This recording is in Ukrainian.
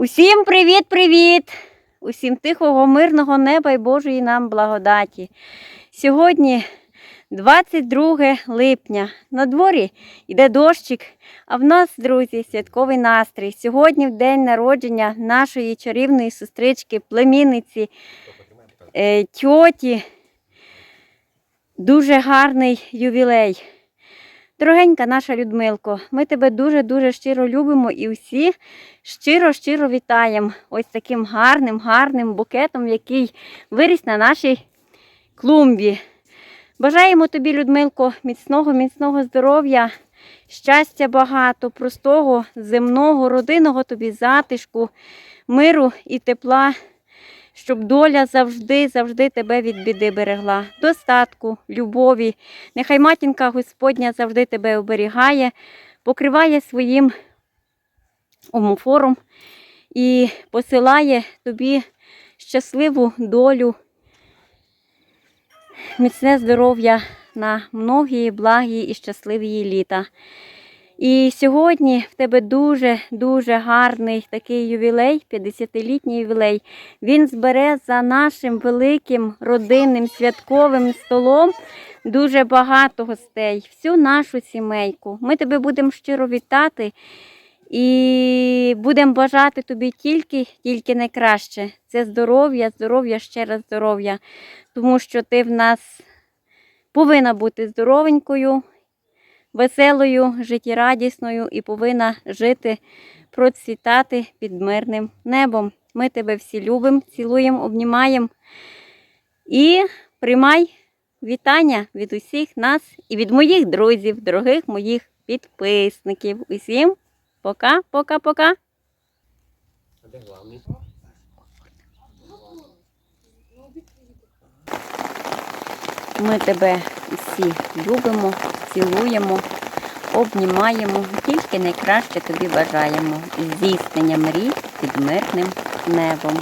Усім привіт-привіт! Усім тихого, мирного неба і Божої нам благодаті. Сьогодні 22 липня. На дворі йде дощик, а в нас, друзі, святковий настрій. Сьогодні в день народження нашої чарівної сестрички, племінниці, е, тьоті. Дуже гарний ювілей. Дорогенька наша Людмилко, ми тебе дуже-дуже щиро любимо і всі щиро-щиро вітаємо ось таким гарним, гарним букетом, який виріс на нашій клумбі. Бажаємо тобі, Людмилко, міцного, міцного здоров'я, щастя багато, простого, земного, родинного тобі затишку, миру і тепла, щоб доля завжди, завжди тебе від біди берегла. Достатку, любові. Нехай матінка Господня завжди тебе оберігає, покриває своїм омофором і посилає тобі щасливу долю, міцне здоров'я на многії благі і щасливі літа. І сьогодні в тебе дуже-дуже гарний такий ювілей, 50-літній ювілей. Він збере за нашим великим родинним святковим столом дуже багато гостей, всю нашу сімейку. Ми тебе будемо щиро вітати і будемо бажати тобі тільки, тільки найкраще. Це здоров'я, здоров'я, ще раз здоров'я. Тому що ти в нас повинна бути здоровенькою, веселою, життєрадісною і повинна жити, процвітати під мирним небом. Ми тебе всі любимо, цілуємо, обнімаємо. І приймай вітання від усіх нас і від моїх друзів, дорогих моїх підписників. Усім пока, пока, пока. А де главний? Ми тебе всі любимо, цілуємо, обнімаємо, тільки найкраще тобі бажаємо здійснення мрій під мирним небом.